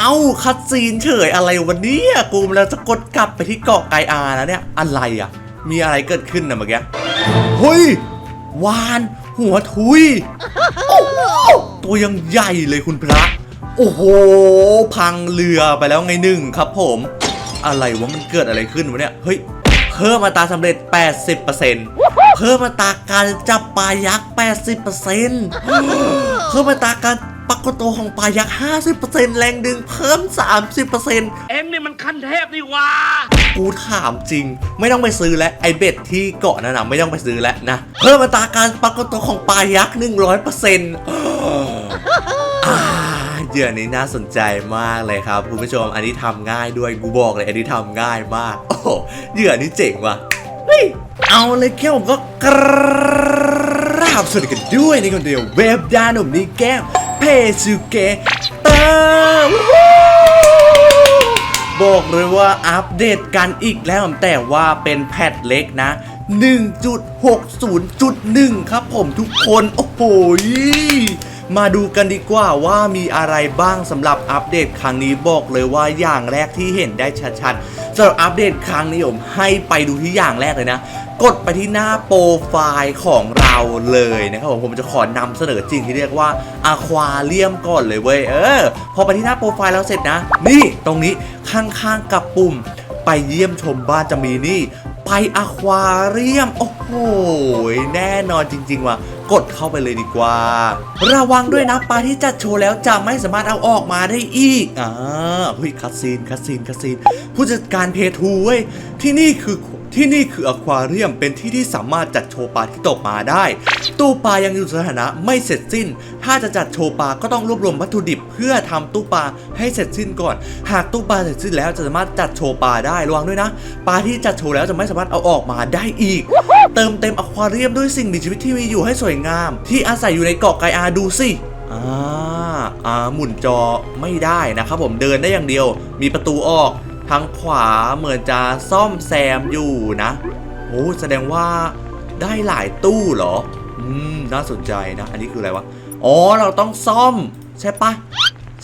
เอ้าคัดซีนเฉยอะไรวันนี้กูแล้วจะกดกลับไปที่เกาะไกอาแล้วเนี่ย อะไรอะ มีอะไรเกิดขึ้นนะเมื่อกี้เฮ้ยวานหัวทุย ตัวยังใหญ่เลยคุณพระ โอ้โห พังเรือไปแล้วไงหนึ่งครับผม อะไรวะมันเกิดอะไรขึ้นวะเนี่ยเฮ้ยเพิ่มอัตาสำเร็จ 80%เพิ่มอัตราการจับปลายักษ์ 80%เพิ่มอัตาการ ปักกโตของปลายักษ์ 50%แรงดึงเพิ่ม 30%เอ็งนี่มันขั้นเทพนี่หว่ากูถามจริง ไม่ต้องไปซื้อแล้วไอเบ็ดที่เกาะนั่นนะไม่ต้องไปซื้อแล้วนะ เพิ่มอัตราการปรากฏตัวของปลายักษ์ 100%อ่าเหยื่อนี้น่าสนใจมากเลยครับคุณผู้ชมอันนี้ทำง่ายด้วยกูบอกเลยอันนี้ทำง่ายมาก โอ้โหเหยื่อนี้เจ๋งว่ะเฮ้ยเอาเลยแก้วก็กราบสวัสดีกันด้วยในคนเดียวเว็บดาหนุ่มนี่แก้ว เพซูเกะเตอร์บอกเลยว่าอัปเดตกันอีกแล้วแต่ว่าเป็นแพทเล็กนะ 1.60.1 ครับผมทุกคน โอ้โหมาดูกันดีกว่าว่ามีอะไรบ้างสำหรับอัปเดตครั้งนี้บอกเลยว่าอย่างแรกที่เห็นได้ชัดๆสำหรับอัปเดตครั้งนี้ผมให้ไปดูที่อย่างแรกเลยนะ กดไปที่หน้าโปรไฟล์ของเราเลยนะครับผมผมจะขอนำเสนอจริงที่เรียกว่าอะควาเรียมก่อนเลยเว้ยเออ พอไปที่หน้าโปรไฟล์แล้วเสร็จนะ นี่ตรงนี้ข้างๆกับปุ่ม ไปเยี่ยมชมบ้านจะมีนี่ไปอะควาเรียม โอ้โห แน่นอนจริง ๆ ว่ะ กดเข้าไปเลยดีกว่า ระวังด้วยนะปลาที่จัดโชว์แล้วจะไม่สามารถเอาออกมาได้อีกอ่าเฮ้ยคัสซีนคัสซีนคัสซีนผู้จัดการเพทูเว้ยที่นี่คือ ที่นี่คืออควาเรียมเป็นที่ที่สามารถจัดโชว์ปลาที่ตกมาได้ ตู้ปลายังอยู่สถานะไม่เสร็จสิ้น ถ้าจะจัดโชว์ปลาก็ต้องรวบรวมวัตถุดิบ เพื่อทำตู้ปลาให้เสร็จสิ้นก่อน หากตู้ปลาเสร็จสิ้นแล้วจะสามารถจัดโชว์ปลาได้ระวังด้วยนะ ปลาที่จัดโชว์แล้วจะไม่สามารถเอาออกมาได้อีก เติมเต็มอควาเรียมด้วยสิ่งมีชีวิตที่มีอยู่ให้สวยงาม ที่อาศัยอยู่ในเกาะไกอาดูสิอ่าอ่าหมุนจอไม่ได้นะครับผมเดินได้อย่างเดียว มีประตูออก ทางขวาเหมือนจะซ่อมแซมอยู่นะโอ้แสดงว่าได้หลายตู้เหรอ อืม น่าสนใจนะ อันนี้คืออะไรวะ อ๋อ เราต้องซ่อม ใช่ปะ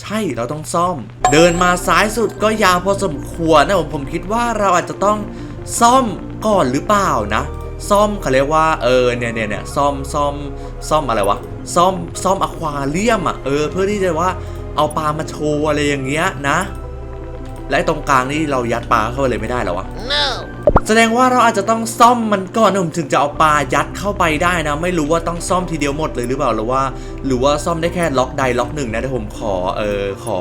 ใช่ เราต้องซ่อม เดินมาซ้ายสุดก็ยาวพอสมควรนะผม ผมคิดว่าเราอาจจะต้องซ่อมก่อนหรือเปล่านะ ซ่อมเขาเรียกว่า เออ เนี่ยเนี่ยเนี่ยซ่อมซ่อมซ่อมอะไรวะ ซ่อมซ่อมอควาเรียมอะเออ เพื่อที่จะว่าเอาปลามาโชว์อะไรอย่างเงี้ยนะ และไอ้ตรงกลางนี่เรายัดปลาเข้าไปเลยไม่ได้เหรอวะ no แสดงว่าเราอาจจะต้องซ่อมมันก่อนนะผมถึงจะเอาปลายัดเข้าไปได้นะ ไม่รู้ว่าต้องซ่อมทีเดียวหมดเลยหรือเปล่าหรือว่า หรือว่าซ่อมได้แค่ล็อกใดล็อกหนึ่งนะเดี๋ยวผมขอเออขอ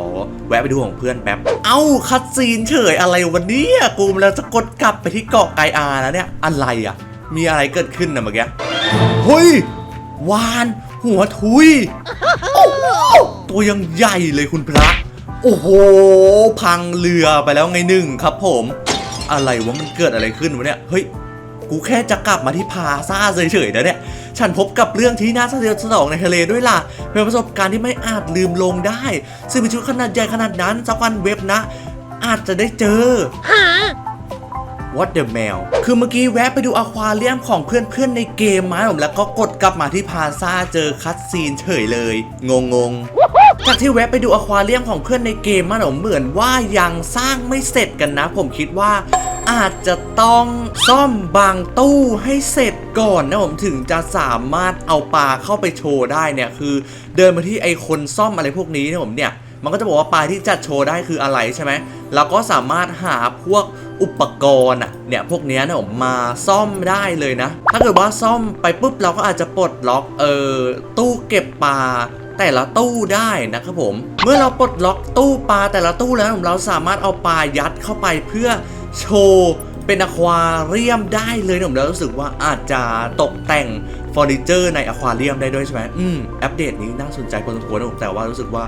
แวะไปดูของเพื่อนแป๊บ เอ้าคัดซีนเฉยอะไรวันนี้กูแล้วจะกดกลับไปที่เกาะไกอาแล้วเนี่ยอะไรอะ มีอะไรเกิดขึ้นนะเมื่อกี้เฮ้ยวาน หัวทุยโอ้โหตัวยังใหญ่เลยคุณพระ โอ้โห พังเรือไปแล้วไงหนึ่งครับผม อะไรวะมันเกิดอะไรขึ้นวะเนี่ยเฮ้ยกูแค่จะกลับมาที่พาซาเฉยๆนะเนี่ย ฉันพบกับเรื่องที่น่าสะเทือนสมองในทะเลด้วยล่ะ เป็นประสบการณ์ที่ไม่อาจลืมลงได้ ซึ่งเป็นชุดขนาดใหญ่ขนาดนั้นสักวันเว็บนะ อาจจะได้เจอ What the mail คือเมื่อกี้แวะไปดูอควาเรียมของเพื่อนๆในเกมมาผมแล้วก็กดกลับมาที่พาซาเจอคัตซีนเฉยเลย งงงๆ จากที่แวะไปดูอควาเรียมของเพื่อนในเกมมาผมเหมือนว่ายังสร้างไม่เสร็จกันนะ ผมคิดว่าอาจจะต้องซ่อมบางตู้ให้เสร็จก่อนนะผมถึงจะสามารถเอาปลาเข้าไปโชว์ได้เนี่ยคือ เดินมาที่ไอคนซ่อมอะไรพวกนี้นะผมเนี่ย มันก็จะบอกว่าปลาที่จัดโชว์ได้คืออะไรใช่ไหมเราก็สามารถหาพวกอุปกรณ์อะเนี่ยพวกนี้นี่ยผมมาซ่อมได้เลยนะ ถ้าเกิดว่าซ่อมไปปุ๊บเราก็อาจจะปลดล็อกเออตู้เก็บปลา แต่ละตู้ได้นะครับผม เมื่อเราปลดล็อกตู้ปลาแต่ละตู้แล้วเราสามารถเอาปลายัดเข้าไปเพื่อโชว์เป็นอควาเรียมได้เลยนะผมแล้วรู้สึกว่าอาจจะตกแต่งเฟอร์นิเจอร์ในอควาเรียมได้ด้วยใช่ไหมอืมอัปเดตนี้น่าสนใจพอสมควรนะผมแต่ว่ารู้สึกว่า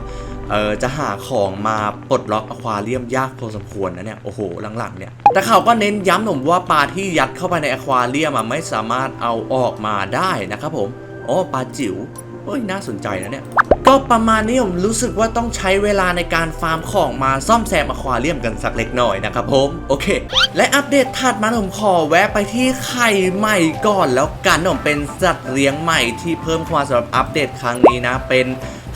เออจะหาของมาปลดล็อกอควาเรียมยากพอสมควรนะเนี่ยโอ้โหหลังๆเนี่ยแต่เขาก็เน้นย้ำผมว่าปลาที่ยัดเข้าไปในอควาเรียมอะไม่สามารถเอาออกมาได้นะครับผมอ๋อปลาจิ๋ว เฮ้ยน่าสนใจนะเนี่ย ก็ประมาณนี้ผมรู้สึกว่าต้องใช้เวลาในการฟาร์มของมาซ่อมแซมอควาเรียมกันสักเล็กน้อยนะครับผมโอเค และอัปเดตถัดมาผมขอแวะไปที่ไข่ใหม่ก่อนแล้วกันผมเป็นสัตว์เลี้ยงใหม่ที่เพิ่มความสำหรับอัปเดตครั้งนี้นะเป็น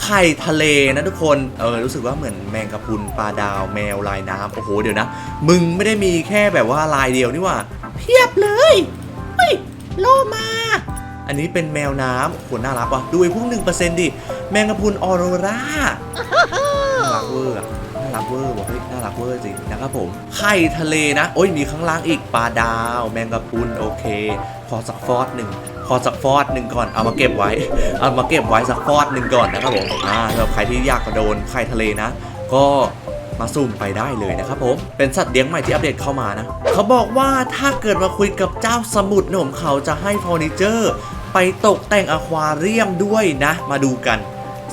ไข่ทะเลนะทุกคน เออรู้สึกว่าเหมือนแมงกะพรุนปลาดาวแมวลายน้ำโอ้โหเดี๋ยวนะ มึงไม่ได้มีแค่แบบว่าลายเดียวนี่ว่า เพียบเลยเฮ้ยโลมา อันนี้เป็นแมวน้ำโอ้โหน่ารักว่ะดูไอ้พวกหนึ่งเปอร์เซ็นต์ดิ แมงกะพรุนออโรราน่ารักเวอร์อะน่ารักเวอร์บอกเฮ้ยน่ารักเวอร์จริงนะครับผม ไข่ทะเลนะ โอ้ยมีข้างล่างอีกปลาดาว แมงกะพรุนโอเค ขอสักฟอดหนึ่งขอสักฟอดหนึ่งก่อน เอามาเก็บไว้ เอามาเก็บไว้สักฟอดหนึ่งก่อนนะครับผมอ่าสำหรับใครที่อยากกระโดนไข่ทะเลนะ ก็มาสุ่มไปได้เลยนะครับผม เป็นสัตว์เลี้ยงใหม่ที่อัปเดตเข้ามานะ เขาบอกว่าถ้าเกิดมาคุยกับเจ้าสมุทรหนุ่มเขาจะให้เฟอร์นิเจอร์ ไปตกแต่งอควาเรียมด้วยนะ มาดูกัน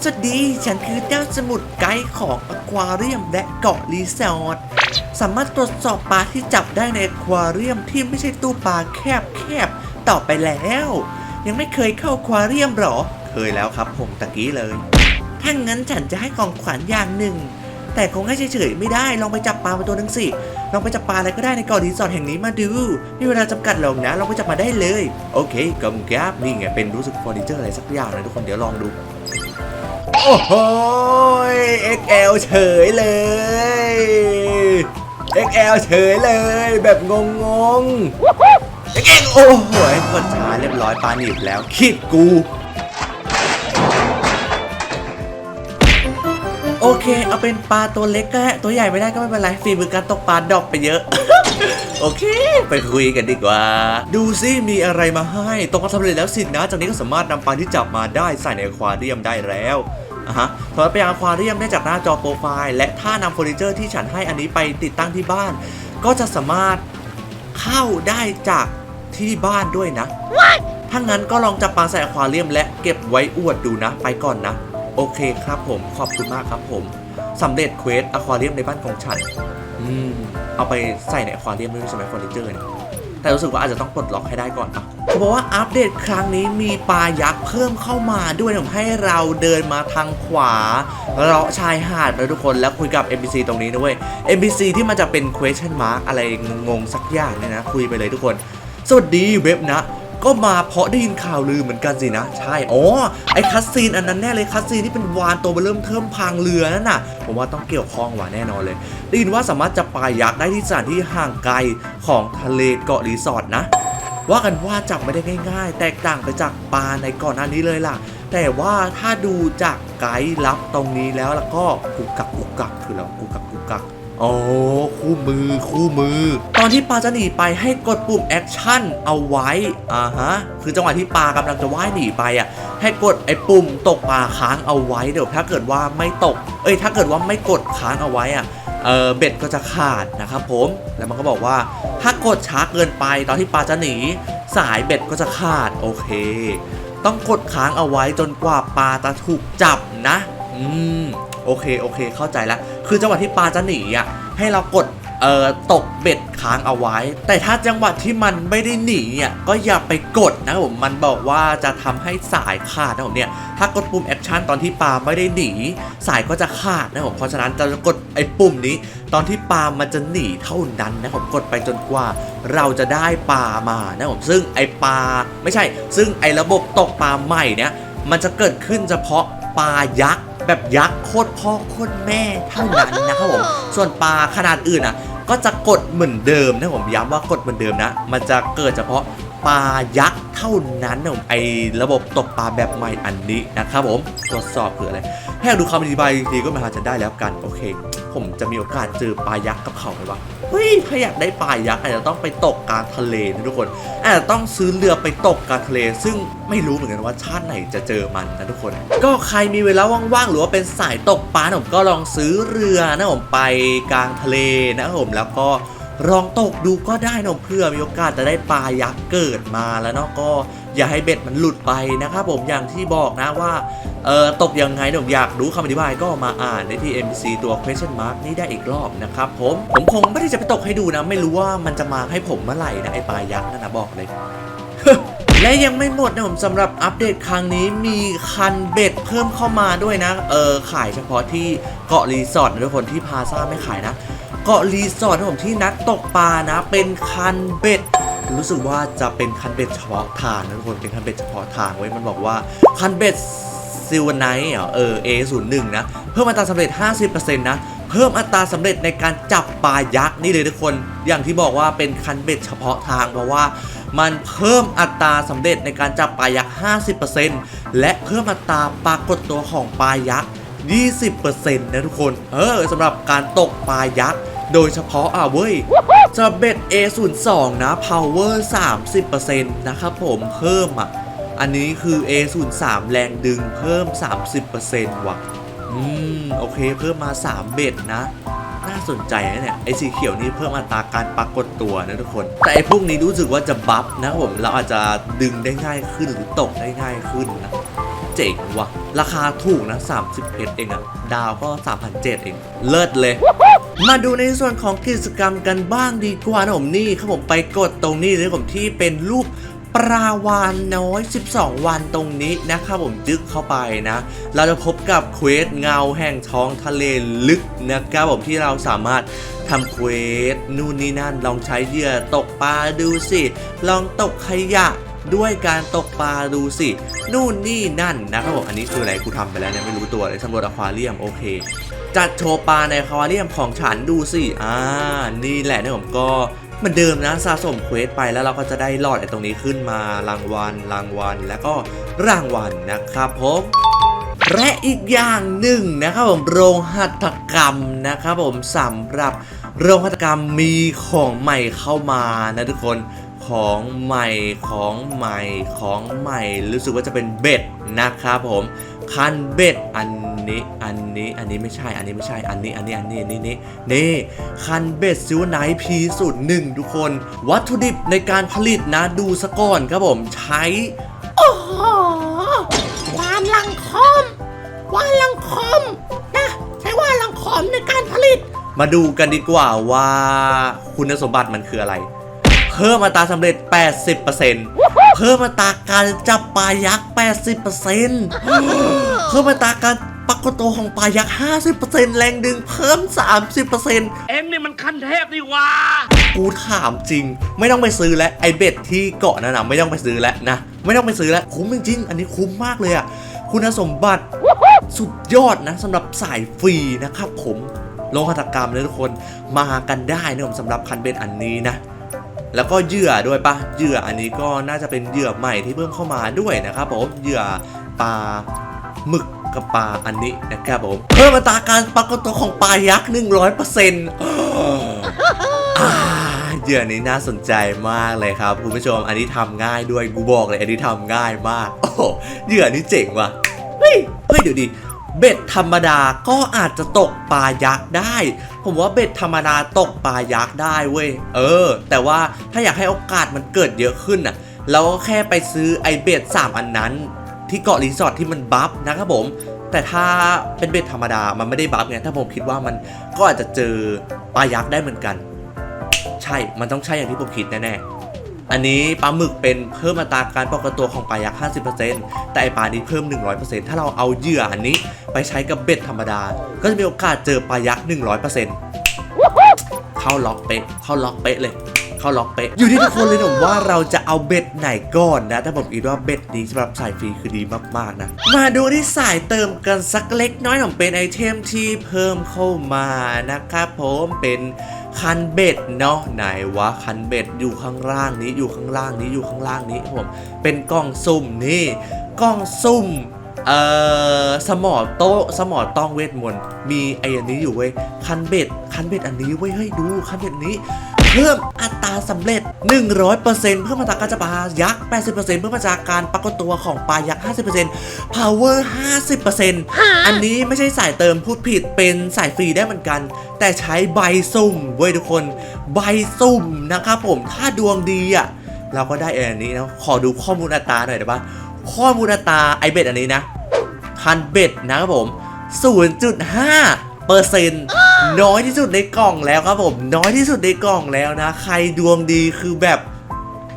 สวัสดี ฉันคือเจ้าสมุทรไกด์ของอควาเรียมและเกาะรีสอร์ทสามารถตรวจสอบปลาที่จับได้ในอควาเรียมที่ไม่ใช่ตู้ปลาแคบๆต่อไปแล้ว ยังไม่เคยเข้าอควาเรียมหรอ เคยแล้วครับผมตะกี้เลยถ้างั้นฉันจะให้ของขวัญอย่างหนึ่ง แต่คงให้เฉยๆไม่ได้ลองไปจับปลามาตัวหนึงสิลองไปจับปลาอะไรก็ได้ในเกาะรีสอร์ทแห่งนี้มาดูมีเวลาจำกัดหรอกนะลองไปจับมาได้เลย โอเคกำกับนี่ไงเป็นรู้สึกเฟอร์นิเจอร์อะไรสักอย่างเลยทุกคนเดี๋ยวลองดูโอ้โห XL เฉยเลย XL เฉยเลย แบบงงงๆ XL โอ้โหกดช้าเรียบร้อยปลาหนีบแล้วคิดกู โอเค เอาเป็นปลาตัวเล็กก็ได้ตัวใหญ่ไม่ได้ก็ไม่เป็นไรฝีมือการตกปลาดรอกไปเยอะ โอเค ไปคุยกันดีกว่า ดูซิมีอะไรมาให้ตกมาสำเร็จแล้วสินะจากนี้ก็สามารถนำปลาที่จับมาได้ใส่ในอควาเรียมได้แล้วอะฮะสามารถไปยังอควาเรียมได้จากหน้าจอโปรไฟล์ และถ้านำเฟอร์นิเจอร์ที่ฉันให้อันนี้ไปติดตั้งที่บ้าน ก็จะสามารถเข้าได้จากที่บ้านด้วยนะถ้างั้นก็ลองจับปลาใส่อควาเรียมและเก็บไว้อวดดูนะ ไปก่อนนะ โอเคครับผมขอบคุณมากครับผมสำเร็จเควสอควาเรียมในบ้านของฉันอืมเอาไปใส่ในอควาเรียมด้วยใช่ไหมเฟอร์นิเจอร์เนี่ยแต่รู้สึกว่าอาจจะต้องปลดล็อกให้ได้ก่อนอะเขาบอกว่าอัปเดตครั้งนี้มีปลายักษ์เพิ่มเข้ามาด้วยทำให้เราเดินมาทางขวาเลาะชายหาดเลยทุกคนแล้วคุยกับ NPC ตรงนี้นะเว้ย NPC ที่มันจะเป็น question mark อะไรงงๆสักอย่างเนี่ยนะ คุยไปเลยทุกคน สวัสดีเว็บนะ ก็มาเพราะได้ยินข่าวลือเหมือนกันสินะ ใช่ อ๋อ ไอ้คัสซีนอันนั้นแน่เลยคัสซีนที่เป็นวานตัวเร์เริ่มเทิมพังเรือนั่นน่ะ ผมว่าต้องเกี่ยวข้องว่ะแน่นอนเลย ได้ยินว่าสามารถจะปลายักษ์ได้ที่สถานที่ห่างไกลของทะเลเกาะรีสอร์ทนะ ว่ากันว่าจับไม่ได้ง่าย ๆ แตกต่างไปจากปลาในก่อนหน้านี้เลยล่ะ แต่ว่าถ้าดูจากไกด์ลับตรงนี้แล้วแล้วก็กุกกักกุกกักคือแล้วกุกกักกุกกัก โอ้คู่มือคู่มือ ตอนที่ปลาจะหนีไปให้กดปุ่มแอคชั่นเอาไว้อ่าฮะคือจังหวะที่ปลากำลังจะว่ายหนีไปอะให้กดไอ้ปุ่มตกปลาค้างเอาไว้เดี๋ยวถ้าเกิดว่าไม่ตก เอ้ยถ้าเกิดว่าไม่กดค้างเอาไว้อะเออเบ็ดก็จะขาดนะครับผมแล้วมันก็บอกว่าถ้ากดช้าเกินไปตอนที่ปลาจะหนี สายเบ็ดก็จะขาดโอเค ต้องกดค้างเอาไว้จนกว่าปลาจะถูกจับนะ อืม โอเคโอเค เข้าใจแล้วคือจังหวะที่ปลาจะหนีอะให้เรากดเอ่อตกเบ็ดค้างเอาไว้ แต่ถ้าจังหวะที่มันไม่ได้หนีอะก็อย่าไปกดนะผมมันบอกว่าจะทำให้สายขาดนะผมเนี่ยถ้ากดปุ่มแอคชั่นตอนที่ปลาไม่ได้หนีสายก็จะขาดนะผมเพราะฉะนั้นจะกดไอ้ปุ่มนี้ ตอนที่ปลามันจะหนีเท่านั้นนะผมกดไปจนกว่า เราจะได้ปลามานะผมซึ่งไอ้ปลาไม่ใช่ ซึ่งไอ้ระบบตกปลาใหม่เนี่ยมันจะเกิดขึ้นเฉพาะปลายักษ์ แบบยักษ์โคตรพ่อโคตรแม่เท่านั้นนะครับผมส่วนปลาขนาดอื่นอะ ก็จะกดเหมือนเดิมนะผมย้ำว่ากดเหมือนเดิมนะ มันจะเกิดเฉพาะปลายักษ์เท่านั้นนะผมไอระบบตกปลาแบบใหม่อันนี้นะครับผมตรวจสอบเผื่ออะไรถ้าอยากดูคำอธิบายดีๆก็มาหาฉันได้แล้วกันโอเค ผมจะมีโอกาสเจอปลายักษ์กับเขาไหมวะ เฮ้ยถ้าอยากได้ปลายักษ์อาจจะต้องไปตกกลารทะเลนะทุกคน อาจจะต้องซื้อเรือไปตกกลางทะเล ซึ่งไม่รู้เหมือนกันว่าชาติไหนจะเจอมันนะทุกคน ก็ใครมีเวลาว่างๆหรือว่าเป็นสายตกปลาผมก็ลองซื้อเรือนะผมไปกลางทะเลนะผมแล้วก็ลองตกดูก็ได้นะเพื่อมีโอกาสจะได้ปลายักษ์เกิดมาแล้วเนาะก็ อย่าให้เบ็ดมันหลุดไปนะครับผมอย่างที่บอกนะว่าเออตกยังไงผมอยากรู้คำอธิบายก็มาอ่านในที่ MC ตัว question mark นี่ได้อีกรอบนะครับผมผมคงไม่ได้จะไปตกให้ดูนะ ไม่รู้ว่ามันจะมาให้ผมเมื่อไหร่นะไอปลายักษ์นั่นนะบอกเลยและยังไม่หมดนะผมสำหรับอัปเดตครั้งนี้มีคันเบ็ดเพิ่มเข้ามาด้วยนะ เออขายเฉพาะที่เกาะรีสอร์ทนะทุกคนที่พาซ่าไม่ขายนะเกาะรีสอร์ทนะผมที่นักตกปลานะ เป็นคันเบ็ด รู้สึกว่าจะเป็นคันเบ็ดเฉพาะทางนะทุกคนเป็นคันเบ็ดเฉพาะทางไว้ยมันบอกว่าคันเบ็ดซิลไนท์เหรอเออ A01 นะ เพิ่มอัตราสำเร็จ 50%นะ เพิ่มอัตราสำเร็จในการจับปลายักษ์นี่เลยทุกคน อย่างที่บอกว่าเป็นคันเบ็ดเฉพาะทางเพราะว่ามันเพิ่มอัตราสำเร็จในการจับปลายักษ์ 50%และเพิ่มอัตราปรากฏตัวของปลายักษ์ 20%นะทุกคน เออสำหรับการตกปลายักษ์ โดยเฉพาะอะเว้ย สำหรับเบ็ด A02 นะ power 30%นะครับผมเพิ่มอะ อันนี้คือ A03 แรงดึงเพิ่ม 30%ว่ะ อืม โอเคเพิ่มมา 3 เบ็ดนะน่าสนใจนะเนี่ยไอสีเขียวนี่เพิ่มอัตราการปรากฏตัวนะทุกคน แต่ไอพวกนี้รู้สึกว่าจะบัฟนะผมเราอาจจะดึงได้ง่ายขึ้นหรือตกได้ง่ายขึ้นนะ เจ๋งว่ะ ราคาถูกนะ30เพชรเองอะดาวก็ 3,700 เอง เลิศเลย มาดูในส่วนของกิจกรรมกันบ้างดีกว่านะผมนี่ครับผมไปกดตรงนี้เลยผมที่เป็นรูปปลาวานน้อย 12 วันตรงนี้นะครับผมจึกเข้าไปนะ เราจะพบกับเควสเงาแห่งท้องทะเลลึกนะครับผมที่เราสามารถทำเควสนู่นนี่นั่นลองใช้เหยื่อตกปลาดูสิ ลองตกขยะ ด้วยการตกปลาดูสิ นู่นนี่นั่นนะครับผมอันนี้คืออะไรกูทำไปแล้วเนี่ยไม่รู้ตัวเลยสำรวจอควาเรียมโอเค จัดโชว์ปลาในอควาเรียมของฉันดูสิอ่านี่แหละนี่ยผมก็เหมือนเดิมนะสะสมเควสไปแล้วเราก็จะได้หลอดไอ้ตรงนี้ขึ้นมารางวัลรางวัลแล้วก็รางวัลนะครับผมและอีกอย่างหนึ่งนะครับผมโรงหัตถกรรมนะครับผมสำหรับโรงหัตถกรรมมีของใหม่เข้ามานะทุกคน ของใหม่ของใหม่ของใหม่ รู้สึกว่าจะเป็นเบ็ดนะครับผมคันเบ็ดอันนี้อันนี้อันนี้ไม่ใช่ อันนี้ไม่ใช่อันนี้อันนี้อันนี้นี่นี่นี่คันเบ็ดซิวไนพีสูตรหนึ่งทุกคน วัตถุดิบในการผลิตนะดูสะก่อนครับผมใช้โอ้โหวานลังคอมวานลังคอมนะใช้วานลังคอมในการผลิต มาดูกันดีกว่าว่าคุณสมบัติมันคืออะไรเพิ่มอัตราสำเร็จ 80%เพิ่มอัตราการจับปลายักษ์ 80%เพิ่มอัตราการปรากฏตัวของปลายักษ์ 50%แรงดึงเพิ่ม 30%เอ็งนี่มันขั้นเทพนี่หว่ากูถามจริง ไม่ต้องไปซื้อแล้วไอเบ็ดที่เกาะนั่นนะไม่ต้องไปซื้อแล้วนะ ไม่ต้องไปซื้อแล้วคุ้มจริงๆ อันนี้คุ้มมากเลยอะคุณสมบัติสุดยอดนะสำหรับสายฟรีนะครับผมโลหัตถกรรมเลยทุกคนมากันได้นะผมสำหรับคันเบ็ดอันนี้นะ แล้วก็เหยื่อด้วยปะเหยื่ออันนี้ก็น่าจะเป็นเหยื่อใหม่ที่เพิ่มเข้ามาด้วยนะครับผมเหยื่อปลาหมึกกับปลาอันนี้นะครับผมเพิ่มอัตราการปรากฏตัวของปลายักษ์100%อ่าเหยื่อนี้น่าสนใจมากเลยครับคุณผู้ชมอันนี้ทำง่ายด้วยกูบอกเลยอันนี้ทำง่ายมากโอ้เหยื่อนี้เจ๋งว่ะเฮ้ยเฮ้ยเดี๋ยวดิ เบ็ดธรรมดาก็อาจจะตกปลายักษ์ได้ ผมว่าเบ็ดธรรมดาตกปลายักษ์ได้เว้ย เออ แต่ว่าถ้าอยากให้โอกาสมันเกิดเยอะขึ้นน่ะ เราก็แค่ไปซื้อไอเบ็ด3อันนั้น ที่เกาะรีสอร์ทที่มันบัฟนะครับผม แต่ถ้าเป็นเบ็ดธรรมดามันไม่ได้บัฟไง ถ้าผมคิดว่ามันก็อาจจะเจอปลายักษ์ได้เหมือนกัน ใช่ มันต้องใช่อย่างที่ผมคิดแน่ๆ อันนี้ปลาหมึกเป็นเพิ่มอัตราการปรากตัวของปลายักษ์ 50%แต่ไอปลานี้เพิ่ม 100%ถ้าเราเอาเหยื่ออันนี้ไปใช้กับเบ็ดธรรมดา ก็จะมีโอกาสเจอปลายักษ์ 100%เข้าล็อกเป๊ะ เข้าล็อกเป๊ะเลย เข้าล็อกเป๊ะ อยู่ที่ทุกคนเลยผมว่าเราจะเอาเบ็ดไหนก่อนนะ แต่ผมคิดว่าเบ็ดนี้สำหรับสายฟรีคือดีมากๆนะ มาดูที่สายเติมกันสักเล็กน้อยผมเป็นไอเทมที่เพิ่มเข้ามานะครับผม เป็น คันเบ็ดเนาะไหนวะคันเบ็ดอยู่ข้างล่างนี้อยู่ข้างล่างนี้อยู่ข้างล่างนี้ผมเป็นกล่องซุ่มนี่กล่องซุ่มเอ่อสมอโต๊ะสมอต้องเวทมนต์มีไอ้อันนี้อยู่เว้ยคันเบ็ดคันเบ็ดอันนี้เว้ยเฮ้ยดูคันเบ็ดนี้ เพิ่มอัตราสำเร็จ 100%เพิ่มอัตราการจับปลายักษ์ 80%เพิ่มอัตราการปรากฏตัวของปลายักษ์ 50% power 50%อันนี้ไม่ใช่สายเติมพูดผิดเป็นสายฟรีได้เหมือนกัน แต่ใช้ใบซุ่มเว้ยทุกคน ใบซุ่มนะครับผมถ้าดวงดีอะเราก็ได้อันนี้นะขอดูข้อมูลอัตราหน่อยได้ปะข้อมูลอัตราไอเบ็ดอันนี้นะคันเบ็ดนะครับผม0.5เปอร์เซ็นต์ น้อยที่สุดในกล่องแล้วครับผม น้อยที่สุดในกล่องแล้วนะ ใครดวงดีคือแบบ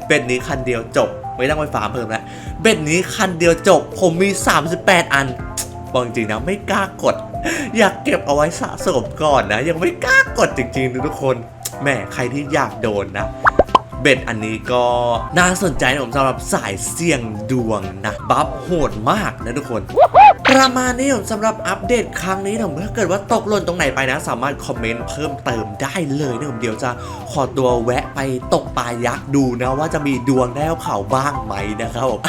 เบ็ดนี้คันเดียวจบ ไม่ต้องไปฟาร์มเพิ่มแล้วเบ็ดนี้คันเดียวจบ ผมมี 38 อันบอกจริงๆนะไม่กล้ากด อยากเก็บเอาไว้สะสมก่อนนะ ยังไม่กล้ากดจริงๆนะทุกคนแหมใครที่อยากโดนนะเบ็ดอันนี้ก็น่าสนใจนะผมสำหรับสายเสี่ยงดวงนะ บัฟโหดมากนะทุกคน ประมาณนี้ผมสำหรับอัปเดตครั้งนี้นะผมถ้าเกิดว่าตกหล่นตรงไหนไปนะ สามารถคอมเมนต์เพิ่มเติมได้เลยนะผมเดี๋ยวจะขอตัวแวะไปตกปลายักษ์ดูนะว่าจะมีดวงได้เขาบ้างไหมนะครับผม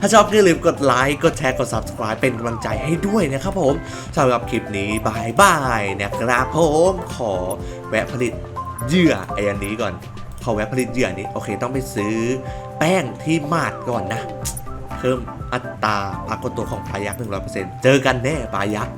ถ้าชอบก็อย่าลืมกดไลค์กดแชร์กด subscribe เป็นกำลังใจให้ด้วยนะครับผมสำหรับคลิปนี้บายบายนะครับผมขอแวะผลิตเหยื่อไอ้อันนี้ก่อนขอแวะผลิตเหยื่อนี้โอเคต้องไปซื้อแป้งที่มาดก่อนนะ เพิ่มอัตราปรากฏตัวของปลายักษ์100%เจอกันแน่ปลายักษ์